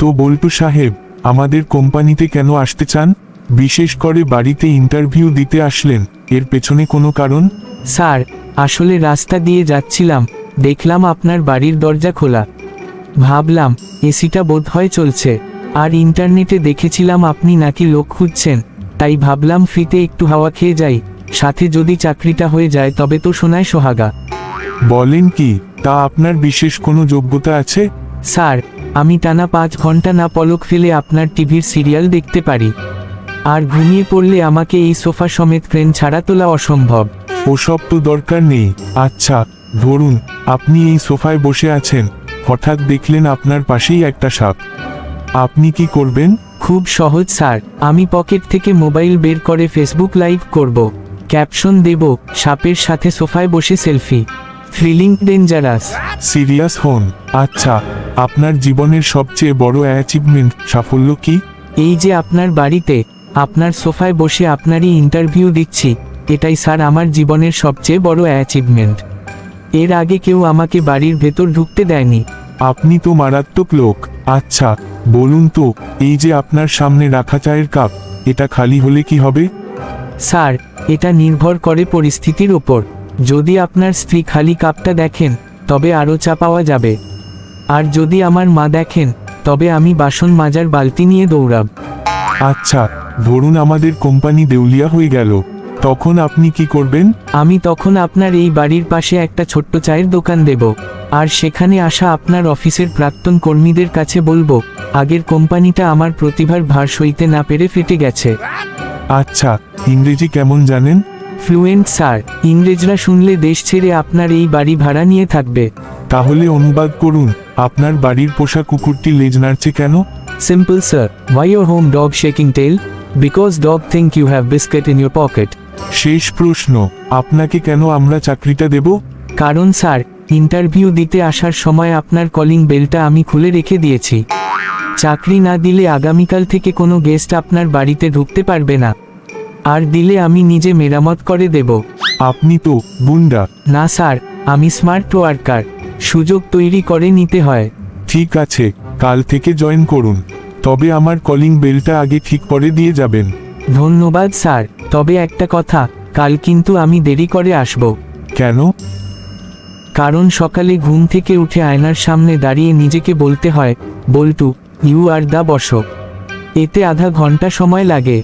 তো বল্টু সাহেব আমাদের কোম্পানিতে কেন আসতে চান? বিশেষ করে বাড়িতে ইন্টারভিউ দিতে আসলেন এর পেছনে কোনো কারণ? স্যার আসলে রাস্তা দিয়ে যাচ্ছিলাম দেখলাম আপনার বাড়ির দরজা খোলা। ভাবলাম এসিটা বোধ হয় চলছে আর ইন্টারনেটে দেখেছিলাম আপনি নাকি লোক খুঁজছেন তাই ভাবলাম ফ্রিতে একটু হাওয়া খেয়ে যাই সাথে যদি চাকরিটা হয়ে যায় তবে তো শোনায় সোহাগা। বলেন কি তা আপনার বিশেষ কোনো যোগ্যতা আছে? স্যার আমি টানা পাঁচ ঘণ্টা না পলক ফেলে আপনার টিভির সিরিয়াল দেখতে পারি। আর ঘুমিয়ে পড়লে আমাকে এই সোফা সমেত ক্রেন ছাড়া তোলা অসম্ভব। ওসব তো দরকার নেই। আচ্ছা ধরুন আপনি এই সোফায় বসে আছেন। হঠাৎ দেখলেন আপনার পাশেই একটা সাপ। আপনি কি করবেন? খুব সহজ স্যার। আমি পকেট থেকে মোবাইল বের করে ফেসবুক লাইভ করব। ক্যাপশন দেব সাপের সাথে সোফায় বসে সেলফি। থ্রিলিং ডেঞ্জারাস সিরিয়াস হন। আচ্ছা আপনার জীবনের সবচেয়ে বড় অ্যাচিভমেন্ট সাফল্য কি? এই যে আপনার বাড়িতে আপনার সোফায় বসে আপনারই ইন্টারভিউ দিচ্ছি এটাই স্যার আমার জীবনের সবচেয়ে বড় অ্যাচিভমেন্ট এর আগে কেউ আমাকে বাড়ির ভেতর ঢুকতে দেয়নি। আপনি তো মারাত্মক লোক। আচ্ছা বলুন তো এই যে আপনার সামনে রাখা চায়ের কাপ এটা খালি হলে কি হবে? স্যার এটা নির্ভর করে পরিস্থিতির ওপর। যদি আপনার স্ত্রী খালি কাপটা দেখেন তবে আরও চা পাওয়া যাবে। আর যদি আমার মা দেখেন তবে আমি বাসন মাজার বালতি নিয়ে দৌড়াব। আচ্ছা ধরুন আমাদের কোম্পানি দেউলিয়া হয়ে গেল তখন আপনি কি করবেন? আমি তখন আপনার এই বাড়ির পাশে একটা ছোট্ট চায়ের দোকান দেব আর সেখানে আসা আপনার অফিসের প্রাক্তন কর্মীদের কাছে বলব আগের কোম্পানিটা আমার প্রতিভার ভার সইতে না পেরে ফেটে গেছে। আচ্ছা ইংরেজি কেমন জানেন? ফ্লুয়েন্ট স্যার ইংরেজরা শুনলে দেশ ছেড়ে আপনার এই বাড়ি ভাড়া নিয়ে থাকবে। তাহলে অনুবাদ করুন আপনার বাড়ির পোষা কুকুরটি লেজ নাড়ছে কেন? Simple sir why your home dog shaking tail because dog think you have biscuit in your pocket শেষ প্রশ্ন আপনাকে কেন আমরা চাকরিটা দেব? কারণ স্যার ইন্টারভিউ দিতে আসার সময় আপনার কলিং বেলটা আমি খুলে রেখে দিয়েছি। চাকরি না দিলে আগামীকাল থেকে কোনো গেস্ট আপনার বাড়িতে ঢুকতে পারবে না। আর দিলে আমি নিজে মেরামত করে দেব। আপনি তো গুন্ডা। না স্যার আমি স্মার্ট ওয়ার্কার। সুযোগ তৈরি করে নিতে হয়। ঠিক আছে কাল থেকে জয়েন করুন। তবে আমার কলিং বেলটা আগে ঠিক করে দিয়ে যাবেন। ধন্যবাদ স্যার তবে একটা কথা কাল কিন্তু আমি দেরি করে আসব। কেন? কারণ সকালে ঘুম থেকে উঠে আয়নার সামনে দাঁড়িয়ে নিজেকে বলতে হয় বল্টু ইউ আর দা বসক। এতে আধা ঘণ্টা সময় লাগে।